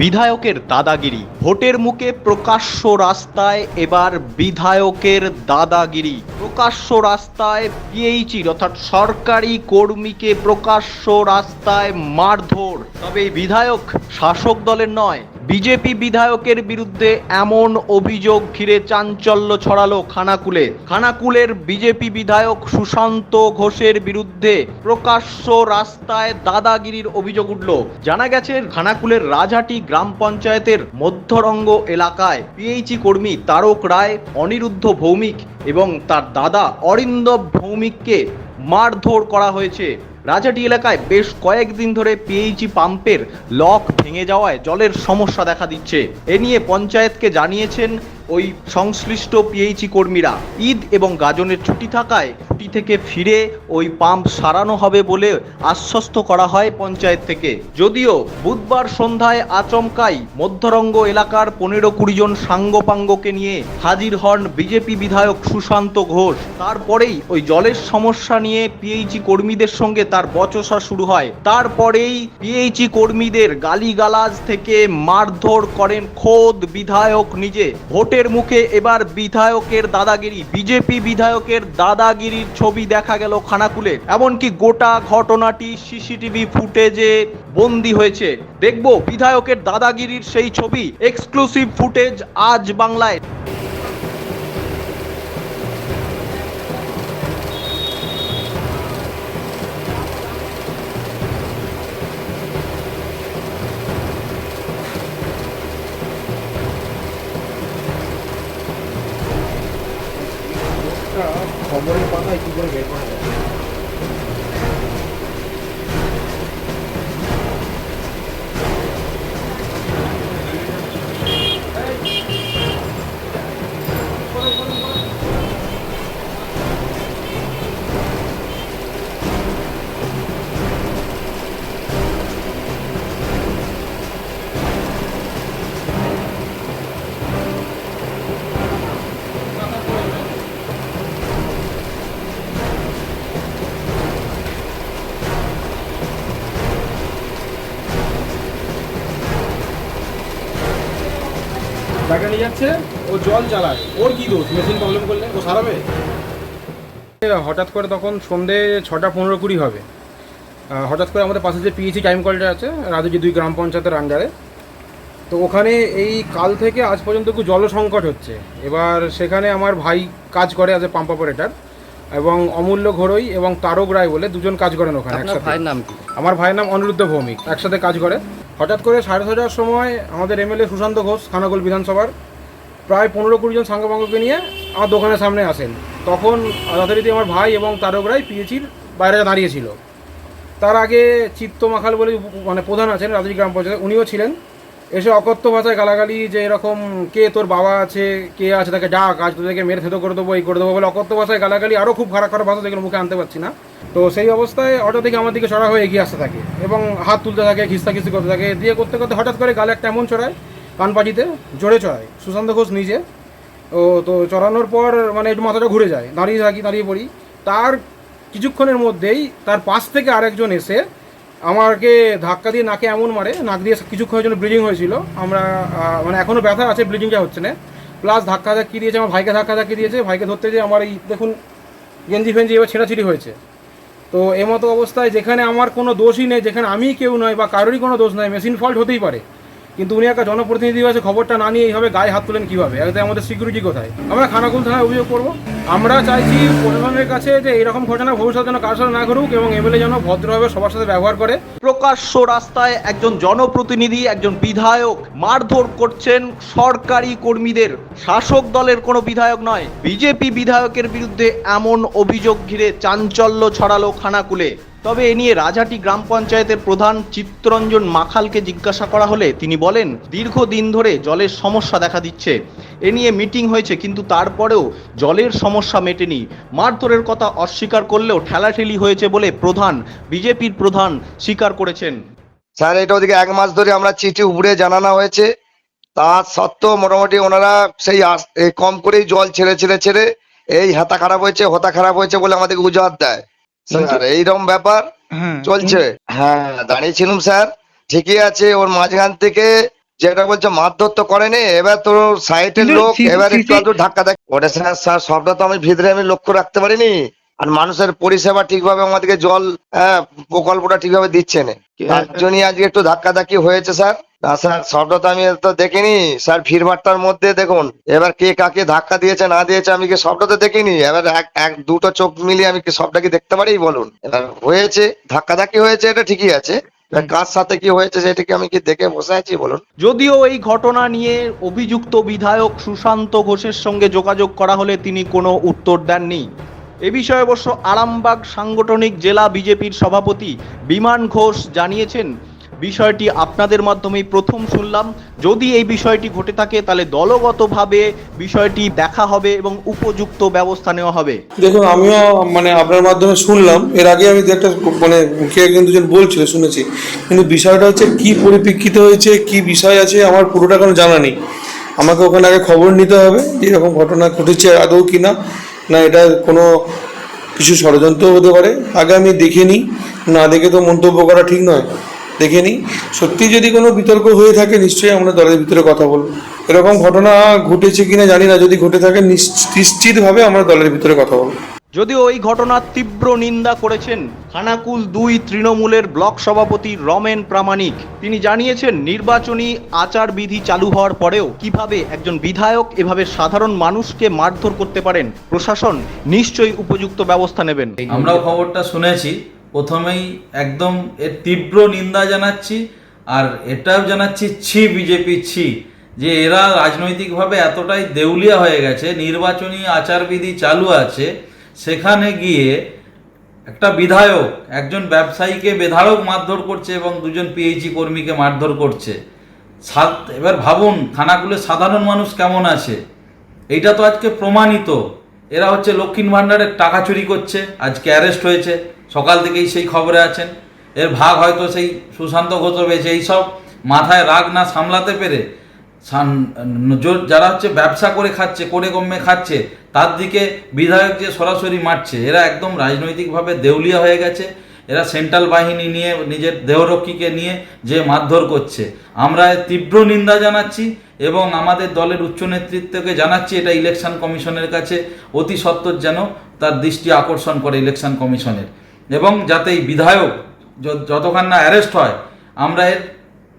বিধায়কের দাদাগিরি। ভোটের মুখে প্রকাশ্য রাস্তায় এবার বিধায়কের দাদাগিরি। প্রকাশ্য রাস্তায় পিএইচি অর্থাৎ সরকারি কর্মীকে প্রকাশ্য রাস্তায় মারধর। তবে বিধায়ক শাসক দলের নয় বিজেপি বিধায়কের বিরুদ্ধে এমন অভিযোগ ঘিরে চাঞ্চল্য ছড়ালো খানাকুলে। খানাকুলের বিজেপি বিধায়ক সুশান্ত ঘোষের বিরুদ্ধে প্রকাশ্য রাস্তায় দাদাগিরির অভিযোগ উঠল। জানা গেছে, খানাকুলের রাজহাটি গ্রাম পঞ্চায়েতের মধ্যরঙ্গ এলাকায় পিএইচি কর্মী তারক রায় অনিরুদ্ধ ভৌমিক এবং তার দাদা অরিন্দব ভৌমিককে মারধর করা হয়েছে। রাজাটি এলাকায় বেশ কয়েকদিন ধরে পিএইচি পাম্পের লক ভেঙে যাওয়ায় জলের সমস্যা দেখা দিচ্ছে। এ নিয়ে পঞ্চায়েতকে জানিয়েছেন ওই সংশ্লিষ্ট পিএইচি কর্মীরা ঈদ এবং গাজনের ছুটি থাকায় ছুটি থেকে ফিরে ওই পাম্প সারানো হবে বলে আশ্বস্ত করা হয় পঞ্চায়েত থেকে। যদিও বুধবার সন্ধ্যায় আচমকাই মধ্যরঙ্গ এলাকার পনেরো কুড়ি জন সাঙ্গপাঙ্গকে নিয়ে হাজির হন বিজেপি বিধায়ক সুশান্ত ঘোষ। তারপরেই ওই জলের সমস্যা নিয়ে পিএইচি কর্মীদের সঙ্গে তার বচসা শুরু হয়। তারপরেই পিএইচি কর্মীদের গালিগালাজ থেকে মারধর করেন খোদ বিধায়ক নিজে। ভোটের মুখে এবার বিধায়কের দাদাগিরি। বিজেপি বিধায়কের দাদাগিরির ছবি দেখা গেল খানাকুলে। এমনকি গোটা ঘটনাটি সিসিটিভি ফুটেজে বন্দি হয়েছে। দেখব বিধায়কের দাদাগিরির সেই ছবি। এক্সক্লুসিভ ফুটেজ আজ বাংলায়। খবরের পাতায় কি করে বের করা যায় টাকা নিয়ে যাচ্ছে ও জল জ্বালায়। ওর কি দোষ? মেশিন প্রবলেম করলে? ও সারাবে? হঠাৎ করে তখন সন্ধে ছটা পনেরো কুড়ি হবে। হঠাৎ করে আমাদের পাশে যে পিএইচি টাইম কলটা আছে রাজুজি দুই গ্রাম পঞ্চায়েতের আন্ডারে তো ওখানে এই কাল থেকে আজ পর্যন্ত একটু জল সংকট হচ্ছে। এবার সেখানে আমার ভাই কাজ করে অ্যাজ এ পাম্প অপারেটার এবং অমূল্য ঘোড়ই এবং তারক রায় বলে দুজন কাজ করেন ওখানে একসাথে। ভাইয়ের নাম কি? আমার ভাইয়ের নাম অনিরুদ্ধ ভৌমিক একসাথে কাজ করে। হঠাৎ করে সাড়ে ছটার সময় আমাদের এমএলএ সুশান্ত ঘোষ খানাকুল বিধানসভার প্রায় পনেরো কুড়ি জন সাঙ্গপাঙ্গকে নিয়ে আমার দোকানের সামনে আসেন। তখন যথারীতি আমার ভাই এবং তারক রায় পিএচির বাইরে দাঁড়িয়েছিল। তার আগে চিত্ত মাখাল বলে মানে প্রধান আছেন রাজুরি গ্রাম পঞ্চায়েত উনিও ছিলেন। এসে অকথ্য ভাষায় গালাগালি যে এরকম কে তোর বাবা আছে, কে আছে, তাকে ডাক, আজ তোদেরকে মেরে থেতো করে দেবো, এই করে দেবো বলে অকথ্য ভাষায় গালাগালি আরও খুব খারাপ খারাপ ভাষা যেগুলো মুখে আনতে পারছি না। তো সেই অবস্থায় অটো থেকে আমার দিকে চড়া হয়ে এগিয়ে আসতে থাকে এবং হাত তুলতে থাকে খিস্তা খিস্তি করতে থাকে, দিয়ে করতে করতে হঠাৎ করে গালে একটা এমন চড়ায় কানপাটিতে জোরে চড়ায় সুশান্ত ঘোষ নিজে। ও তো চড়ানোর পর মানে একটু মাথাটা ঘুরে যায়, দাঁড়িয়ে থাকি, দাঁড়িয়ে পড়ি। তার কিছুক্ষণের মধ্যেই তার পাশ থেকে আরেকজন এসে আমাকে ধাক্কা দিয়ে নাকে এমন মারে, নাক দিয়ে কিছুক্ষণের জন্য ব্লিডিং হয়েছিল। আমরা মানে এখনও ব্যথা আছে ব্লিডিংটা হচ্ছে না। প্লাস ধাক্কা ধাক্কি দিয়েছে, আমার ভাইকে ধাক্কা ধাক্কি দিয়েছে। ভাইকে ধরতে যে আমার এই দেখুন, গেঞ্জি ফেঞ্জি এবার ছেঁড়াছিড়ি হয়েছে। তো এমতো অবস্থায় যেখানে আমার কোনো দোষই নেই, যেখানে আমি কেউ নয় বা কারোরই কোনো দোষ নয় মেশিন ফল্ট হতেই পারে। কিন্তু উনি একটা জনপ্রতিনিধি হয়েছে, খবরটা না নিয়ে এইভাবে গায়ে হাত তুলেন কীভাবে? একদম আমাদের সিকিউরিটি কোথায়? আমরা খানাকুল থানায় অভিযোগ করব। আমরা চাইছি প্রশাসনের কাছে যে এরকম ঘটনা ভবিষ্যতে যেন কারোর সাথে না ঘটুক এবং এমএলএ যেন ভদ্রভাবে সবার সাথে ব্যবহার করে। প্রকাশ্য রাস্তায় একজন জনপ্রতিনিধি, একজন বিধায়ক মারধর করছেন সরকারি কর্মীদের। শাসক দলের কোনো বিধায়ক নয়, বিজেপি বিধায়কের বিরুদ্ধে এমন অভিযোগ ঘিরে চাঞ্চল্য ছড়ালো খানাকুলে। তবে এ নিয়ে রাজাটি গ্রাম পঞ্চায়েতের প্রধান চিত্তরঞ্জন মাখালকে জিজ্ঞাসা করা হলে তিনি বলেন, দীর্ঘদিন ধরে জলের সমস্যা দেখা দিচ্ছে। এ নিয়ে মিটিং হয়েছে, কিন্তু তারপরেও জলের সমস্যা মেটেনি। মারধরের কথা অস্বীকার করলেও ঠেলাঠেলি হয়েছে বলে প্রধান, বিজেপির প্রধান স্বীকার করেছেন। স্যার, এটা ওদিকে এক মাস ধরে আমরা চিঠি উপরে জানানো হয়েছে। তা সত্ত্বেও মোটামুটি ওনারা সেই কম করেই জল ছেড়ে ছেড়ে ছেড়ে এই হাতা খারাপ হয়েছে, হতা খারাপ হয়েছে বলে আমাদেরকে উজাহার দেয়। স্যার এইরকম ব্যাপার চলছে। হ্যাঁ। দাঁড়িয়েছিলাম স্যার। ঠিকই আছে ওর মাঝখান থেকে যেটা বলছে মারধর তো করেনি এবার তো সাইটের লোক এবার একটু আধটু ধাক্কা দেয়। ওটা স্যার স্যার সবটা তো আমি ভিতরে আমি লক্ষ্য রাখতে পারিনি। আর মানুষের পরিষেবা ঠিকভাবে আমাদেরকে জল হ্যাঁ, প্রকল্পটা ঠিকভাবে দিচ্ছে না। জন্যই আজকে একটু ধাক্কা ধাক্কি হয়েছে স্যার। না স্যার সবটা তো আমি তো দেখিনি। স্যার ভিড়ভাট্টার মধ্যে দেখুন এবার কে কাকে ধাক্কা দিয়েছে না দিয়েছে আমি কি সবটা তো দেখিনি। এবার এক এক দুটো চোখ মিলিয়ে আমি কি সবটা কি দেখতে পারি বলুন। এবার হয়েছে ধাক্কা ধাক্কি হয়েছে এটা ঠিকই আছে। এবার কার সাথে কি হয়েছে সেটা কি আমি কি দেখে বসে আছি বলুন। যদিও এই ঘটনা নিয়ে অভিযুক্ত বিধায়ক সুশান্ত ঘোষের সঙ্গে যোগাযোগ করা হলে তিনি কোনো উত্তর দেননি। এ বিষয়ে অবশ্য আরামবাগ সাংগঠনিক জেলা বিজেপির সভাপতি বিমান ঘোষ জানিয়েছেন। বিষয়টি আপনাদের মাধ্যমেই প্রথম শুনলাম। যদি এই বিষয়টি ঘটে থাকে, তাহলে দলগতভাবে বিষয়টি দেখা হবে এবং উপযুক্ত ব্যবস্থা নেওয়া হবে। দেখুন, আমিও মানে আপনার মাধ্যমে শুনলাম। এর আগে আমি একটা মানে কে একজন দুজন বলছিল, শুনেছি। কিন্তু বিষয়টা হচ্ছে, কি পরিপ্রেক্ষিতে হয়েছে, কি বিষয় আছে, আমার পুরোটা কোনো জানা নেই। আমাকে ওখানে আগে খবর নিতে হবে এরকম ঘটনা ঘটেছে, আদৌ কি না, এটা কোনো কিছু ষড়যন্ত্র হতে পারে। আগে আমি দেখে নিই। না দেখে তো মন্তব্য করা ঠিক নয়। দেখে নিই। সত্যি যদি কোনো বিতর্ক হয়ে থাকে, নিশ্চয়ই আমরা দলের ভিতরে কথা বলব। এরকম ঘটনা ঘটেছে কিনা জানি না। যদি ঘটে থাকে নিশ্চিতভাবে আমরা দলের ভিতরে কথা বলব। যদিও এই ঘটনার তীব্র নিন্দা করেছেন খানাকুল দুই তৃণমূলের ব্লক সভাপতি রমেন প্রামাণিক। তিনি জানিয়েছেন, নির্বাচনী আচারবিধি চালু হওয়ার পরেও কীভাবে একজন বিধায়ক এভাবে সাধারণ মানুষকে মারধর করতে পারেন, প্রশাসন নিশ্চয়ই উপযুক্ত ব্যবস্থা নেবেন। আমরাও খবরটা শুনেছি। প্রথমেই একদম এর তীব্র নিন্দা জানাচ্ছি আর এটাও জানাচ্ছি, ছি বিজেপি, ছি, যে এরা রাজনৈতিকভাবে এতটাই দেউলিয়া হয়ে গেছে, নির্বাচনী আচারবিধি চালু আছে সেখানে গিয়ে একটা বিধায়ক, একজন ব্যবসায়ীকে বেধারক মারধর করছে এবং দুজন পিএইচি কর্মীকে মারধর করছে। এবার ভাবুন খানাকুলের সাধারণ মানুষ কেমন আছে? এইটা তো আজকে প্রমাণিত। এরা হচ্ছে লক্ষ্মীর ভাণ্ডারের টাকা চুরি করছে, আজকে অ্যারেস্ট হয়েছে, সকাল থেকেই সেই খবরে আছেন। এর ভাগ হয়তো সেই সুশান্ত ঘোষ পেয়েছে এইসব মাথায় রাগ না সামলাতে পেরে যারা হচ্ছে ব্যবসা করে খাচ্ছে, করে কমে খাচ্ছে, তার দিকে বিধায়ক যে সরাসরি মারছে, এরা একদম রাজনৈতিকভাবে দেউলিয়া হয়ে গেছে। এরা সেন্ট্রাল বাহিনী নিয়ে, নিজের দেহরক্ষীকে নিয়ে যে মারধর করছে। আমরা তীব্র নিন্দা জানাচ্ছি এবং আমাদের দলের উচ্চ নেতৃত্বকে জানাচ্ছি, এটা ইলেকশন কমিশনের কাছে অতি সত্বর যেন তার দৃষ্টি আকর্ষণ করে ইলেকশন কমিশনের। এবং যাতে এই বিধায়ক যতক্ষণ না অ্যারেস্ট হয়, আমরা এর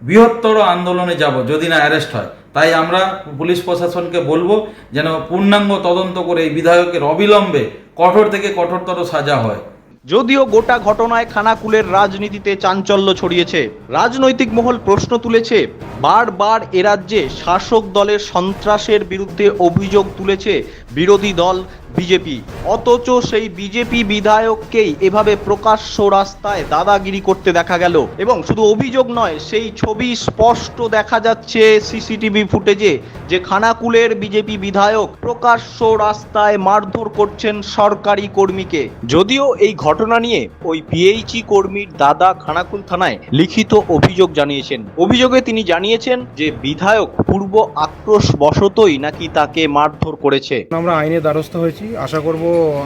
বৃহত্তর আন্দোলনে যাব যদি না অ্যারেস্ট হয়। তাই আমরা পুলিশ প্রশাসনকে বলব যেন পূর্ণাঙ্গ তদন্ত করে এই বিধায়কের অবিলম্বে কঠোর থেকে কঠোরতর সাজা হয়। যদিও গোটা ঘটনায় খানাকুলের রাজনীতিতে চাঞ্চল্য ছড়িয়েছে, রাজনৈতিক মহল প্রশ্ন তুলেছে, বারবার এ রাজ্যে শাসক দলের সন্ত্রাসের বিরুদ্ধে অভিযোগ তুলেছে বিরোধী দল বিজেপি। অথচ সেই বিজেপি বিধায়ককেই এভাবে প্রকাশ্য রাস্তায় দাদাগিরি করতে দেখা গেল। এবং শুধু অভিযোগ নয়, সেই ছবি স্পষ্ট দেখা যাচ্ছে সিসিটিভি ফুটেজে যে খানাকুলের বিজেপি বিধায়ক প্রকাশ্য রাস্তায় মারধর করছেন সরকারি কর্মীকে। যদিও এই ঘটনা নিয়ে ওই পিএইচি কর্মীর দাদা খানাকুল থানায় লিখিত অভিযোগ জানিয়েছেন। অভিযোগে তিনি জানিয়েছেন যে বিধায়ক পূর্ব আক্রোশ বশতই নাকি তাকে মারধর করেছে। আমরা আইনের দ্বারস্থ হয়েছি। আশা করব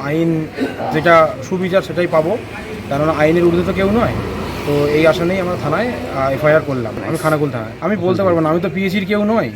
আইন যেটা সুবিচার সেটাই পাবো। কেননা আইনের ঊর্ধ্বে তো কেউ নয়। তো এই আশা নেই আমরা থানায় এফআইআর করলাম। আমি খানাকুল থানায়। আমি বলতে পারব না আমি তো পিএসির কেউ নয়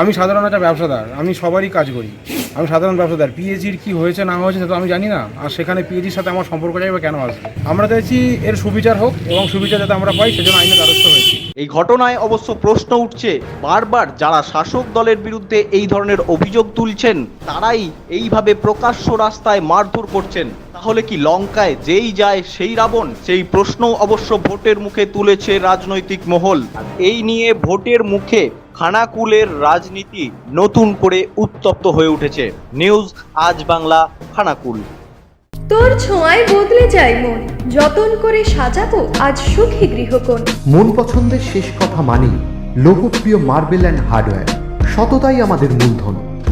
আমি সাধারণ একটা ব্যবসাদার। আমি সবারই কাজ করি। আমি সাধারণ ব্যবসাদার পিএইচির কি হয়েছে, না হয়েছে, সেটা আমি জানি না। আর সেখানে পিএইচির সাথে আমার সম্পর্ক যাবে কেন আসবে? আমরা চাইছি এর সুবিচার হোক এবং সুবিচার যাতে আমরা পাই, সেজন্য আইনের দ্বারস্থ হয়েছি। এই ঘটনায় অবশ্য প্রশ্ন উঠছে, বারবার যারা শাসক দলের বিরুদ্ধে এই ধরনের অভিযোগ তুলছেন, তারাই এইভাবে প্রকাশ্য রাস্তায় মারধর করছেন। তাহলে কি লঙ্কায় যেই যায় সেই রাবণ? সেই প্রশ্ন অবশ্য ভোটের মুখে তুলেছে রাজনৈতিক মহল। এই নিয়ে ভোটের মুখে খানাকুলের রাজনীতি নতুন করে উত্তপ্ত হয়ে উঠেছে। নিউজ আজ বাংলা খানাকুল। তোর ছোঁয়ায় বদলে যায় মন। যতন করে সাজাবো আজ সুখী গৃহকোণ। মন পছন্দের শেষ কথা মানি লোকপ্রিয় মার্বেল অ্যান্ড হার্ডওয়্যার। সততাই আমাদের মূলধন।